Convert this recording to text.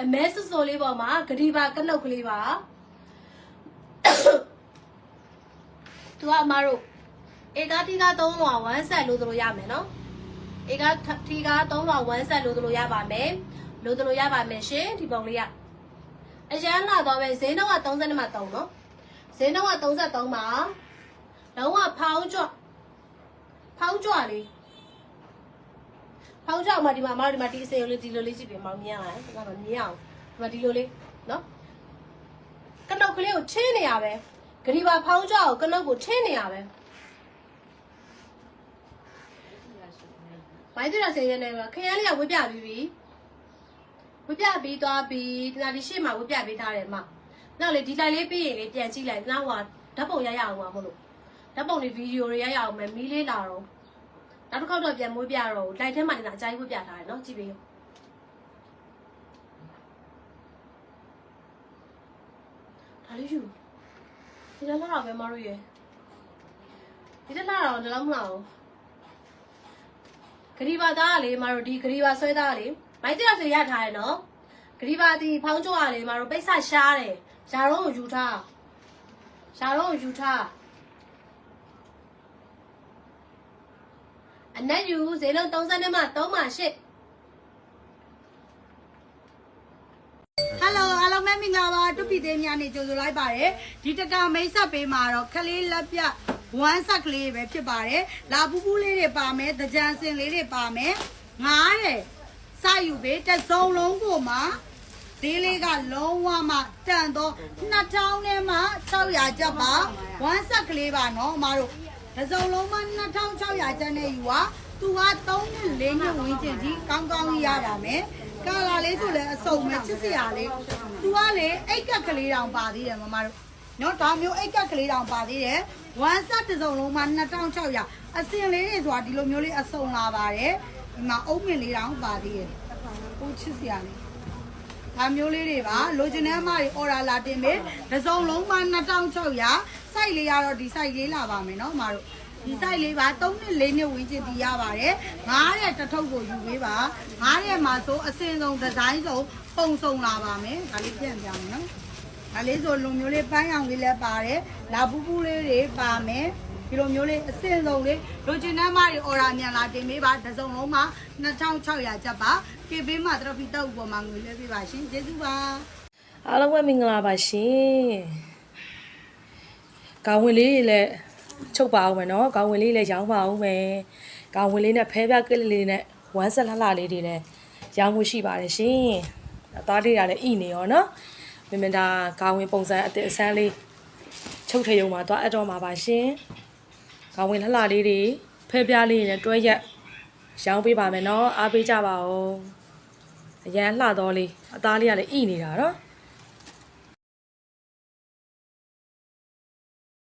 အမဲစွစွလေးပေါ်မှာဂဒီပါကနုတ်ကလေးပါသူကအမတို့ဧကတိက3လွာ1ဆက်လို့တို့ရမယ်နော်ဧကတိက3လွာ1ဆက်လို့တို့ရပါမယ်လို့တို့ရပါမယ်ရှင်ဒီပုံလေးကအရန်လာတော့ပဲဈေးနှုန်းက32မှာ3နော်ဈေးနှုန်းက33မှာလုံးဝဖောင်းကြွဖောင်းကြွလေး ဖောင်းကြွမှာဒီမှာအမတို့ဒီမှာဒီအစိမ်းလေးဒီလိုလေးကြည့်ပြီးမောင်မြင်ရလားဒီမှာမြင်အောင်ဒီမှာဒီလိုလေးနော်ကနုတ်ကလေးကိုချင်းနေရပဲဂရီပါဖောင်းကြွကိုကနုတ်ကိုချင်းနေရပဲမိုင်းတူရစင်ရနေမှာခရမ်းလေးကဝှပြပြီးပြီဝှပြပြီးသွားပြီးဒီနာဒီရှေ့မှာဝှပြပေးထားတယ်အမနောက်လေဒီလိုက်လေးပြီးရင်လေပြန်ကြည့်လိုက်နောက်ဟဓာတ်ပုံရရအောင်ပါမလို့ဓာတ်ပုံတွေဗီဒီယိုတွေရရအောင်မယ်မီးလေးလာတော့ နောက်တစ်ခေါက်တော့ပြန်မွေးပြတော့လိုက်ထဲမှာနေတာအကြိုက်ဝှပြထားတယ်နော်ကြည့်ပေးရောဒါလေးယူဒီလည်းလာတော့ပဲမတို့ရေဒီလည်းလာတော့လည်းမလာဘူးဂရီဘာသားကလေမတို့ဒီဂရီဘာဆွဲသားကလေမိုင်းတရဆွေရထားတယ်နော်ဂရီဘာဒီဖောင်းကျော်ကလေမတို့ပိတ်ဆရှားတယ်ရှားတော့ကိုယူထားရှားတော့ကိုယူထား အနက်ယူဈေးလုံး32မှ3မှ8ဟယ်လိုအားလုံးပဲမင်္ဂလာပါတူပီသေးများနေကြိုဆိုလိုက်ပါတယ်ဒီတကမိတ်ဆက်ပေးမှာတော့ခလေးလက်ပြဝမ်းဆက်ကလေးပဲဖြစ်ပါတယ်လာပူးပူးလေးတွေပါမယ်တကြံစင်လေးတွေပါမယ်ငားတယ်စယူပေးတစ်စုံလုံးကိုမှဈေးလေးကလုံးဝမှတန်တော့2000နဲ့မှ600ကျပ်ပါဝမ်းဆက်ကလေးပါနော်အမတို့ တစ်စုံလုံးမှ2600ကျပ်နဲ့ယူပါသူက3နဲ့4နဲ့ဝင်းကျင်ကြီးကောင်းကောင်းကြီးရပါမယ်ကာလာလေးဆိုလည်းအစုံပဲချစ်စရာလေးသူကလေအိတ်ကက်ကလေးတောင်ပါသေးတယ်မမတို့နော်ဒါမျိုးအိတ်ကက်ကလေးတောင်ပါသေးတယ်ဝမ်းဆက်တစ်စုံလုံးမှ2600အစင်လေးတွေဆိုတာဒီလိုမျိုးလေးအစုံလာပါတယ်ဒီမှာအုံးမြင့်လေးတောင်ပါသေးတယ်ဟိုချစ်စရာလေးဒါမျိုးလေးတွေပါလိုချင်တဲ့အမတွေအော်ဒါလာတင်ပေးတစ်စုံလုံးမှ2600 စိုက်လေးရတော့ဒီ site လေးလာပါမယ်နော်အမတို့ဒီ site လေးပါ3နှစ်4နှစ်ဝင်းချင်တီးရပါတယ်ငားတဲ့တစ်ထုပ်ကိုယူပေးပါငားတဲ့မှာဆိုအစင်ဆုံးဒီဇိုင်းဆုံးပုံစုံလာပါမယ်ဒါလေးပြန်ပြမယ်နော်ဒါလေးဆိုလူမျိုးလေးပန်းရောင်လေးလည်းပါတယ်လာပူးပူးလေးတွေပါမယ်ဒီလိုမျိုးလေးအစင်ဆုံးလေးလိုချင်တဲ့မတွေအော်ဒါမြန်လာတင်ပေးပါတစ်စုံလုံးမှာ2600ကျပ်ပါကေပေးမှာတရဖီတောက်ပေါ်မှာငွေလဲပေးပါရှင်ကျေးဇူးပါအားလုံးပဲမင်္ဂလာပါရှင်။ ကောင်းဝင်လေးတွေလည်းချုပ်ပါအောင်မယ်နော်။ကောင်းဝင်လေးလည်းရောင်းပါအောင်မယ်။ကောင်းဝင်လေးနဲ့ဖဲပြကလေးလေးနဲ့ဝမ်းဆက်လှလှလေးတွေနဲ့ရောင်းမှုရှိပါတယ်ရှင်။အသားလေးကလည်းဣနေရောနော်။မင်မင်တာကောင်းဝင်ပုံစံအစ်အစမ်းလေးချုပ်ထရုံမှာသွားအပ်တော့မှာပါရှင်။ကောင်းဝင်လှလှလေးတွေဖဲပြလေးတွေနဲ့တွဲရက်ရောင်းပေးပါမယ်နော်။အားပေးကြပါဦး။အရန်လှတော့လေးအသားလေးကလည်းဣနေတာနော်။